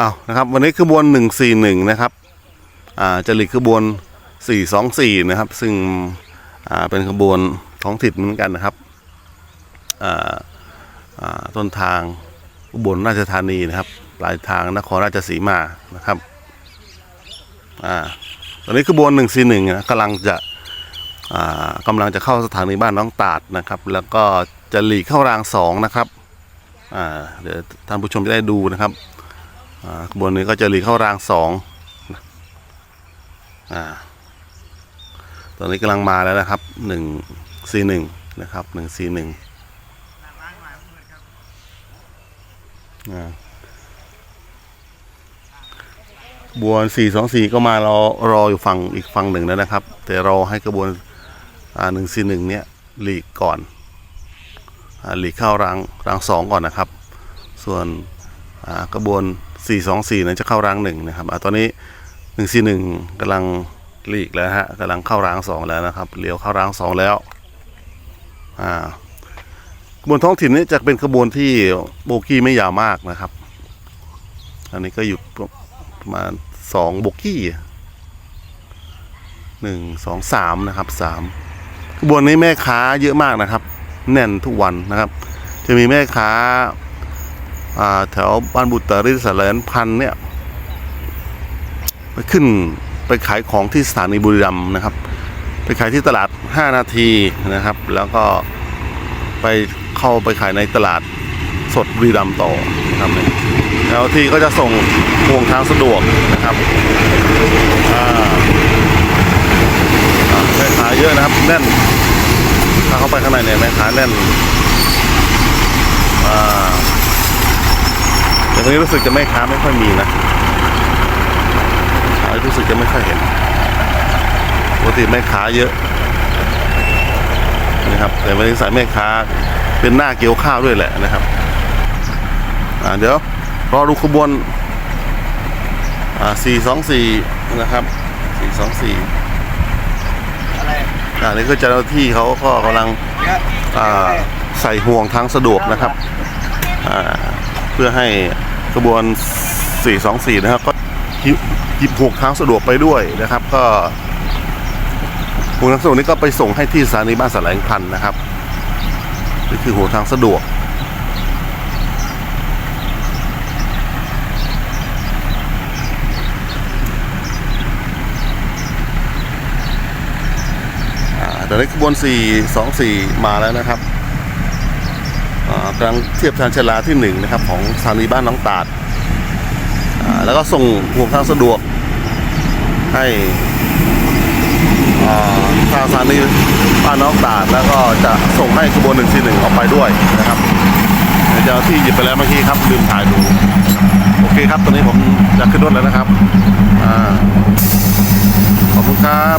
อ้านะครับ วันนี้ขบวน 141 นะครับอ่าจะหลีกขบวน 424 นะครับ ซึ่งอ่าเป็นขบวนท้องถิ่นเหมือนกันนะครับอ่าอ่าต้นทางอุบลราชธานีนะครับ ปลายทางนครราชสีมานะครับอ่าตอนนี้ขบวน 141นะกำลังจะอ่ากำลังจะเข้าสถานีบ้านน้องตาดนะครับ แล้วก็จะหลีกเข้ารางสองนะครับอ่าเดี๋ยวท่านผู้ชมจะได้ดูนะครับ ขบวนนี้ก็จะหลีเข้ารางสองอ่าตอนนี้กำลังมาแล้วนะครับหนึ่งสี่หนึ่งนะครับหนึ่งสี่หนึ่งบวนสี่สองสี่ก็มารอรออยู่ฝั่งอีกฝั่งหนึ่งแล้วนะครับ แต่รอให้กระบวนหนึ่งสี่หนึ่งเนี้ยหลีกก่อนอหลีกเข้ารางรางสองก่อนนะครับ ส่วนกระบวน 424นั้นจะเข้ารางหนึ่งนะครับอ่าตอนนี้ 141กำลังหลีกแล้วฮะกำลังเข้ารางสองแล้วนะครับเลี้ยวเข้ารางสองแล้วอ่ากระบวนท้องถิ่นนี้จะเป็นขบวนที่โบกี้ไม่ยาวมากนะครับ อันนี้ก็อยู่ประมาณสองโบกี้หนึ่งสองสามนะครับสามขบวนนี้แม่ค้าเยอะมากนะครับ แน่นทุกวันนะครับ จะมีแม่ค้า แถวบ้านบุตริสแลนพันเนี่ยไปขึ้นไปขายของที่สถานีบุรีรัมย์นะครับ ไปขายที่ตลาด 5 นาทีนะครับ แล้วก็ไปเข้าไปขายในตลาดสดบุรีรัมย์ต่อนะครับแล้วที่ก็จะส่งห่วงทางสะดวกนะครับแม่ค้าเยอะนะครับแน่นถ้าเข้าไปข้างในเนี่ยแม่ค้าแน่นอ่า แต่ตรงนี้รู้สึกจะไม่ค้าไม่ค่อยมีนะขายรู้สึกจะไม่ค่อยเห็นปกติแม่ค้าเยอะนะครับ แต่วันนี้สายแม่ค้าเป็นหน้าเกี่ยวข้าวด้วยแหละนะครับอ่าเดี๋ยวรอดูขบวนอ่าสี่สองสี่นะครับสี่สองสี่อะไรอ่านี่ก็เจ้าหน้าที่เขาก็กำลังเยอะอ่าใส่ห่วงทางสะดวกนะครับอ่า เพื่อให้กระบวน 424 นะครับ ก็หยิบหยิบห่วงทางสะดวกไปด้วยนะครับ ก็ห่วทางสะดวกนี้ก็ไปส่งให้ที่สถานีบ้านสลายพันธ์นะครับนี่คือห่วทางสะดวกอ่าตอนนี้ขบวน 424 มาแล้วนะครับ กำลังเทียบทางชลาที่1นะครับของสถานีบ้านน้องตาด แล้วก็ส่งห่วงทางสะดวกให้ทางสถานีบ้านน้องตาด แล้วก็จะส่งให้ขบวน141ออกไปด้วยนะครับเจ้าที่หยิบไปแล้วเมื่อกี้ครับลืมถ่ายดูโอเคครับตอนนี้ผมจะขึ้นรถแล้วนะครับขอบคุณครับ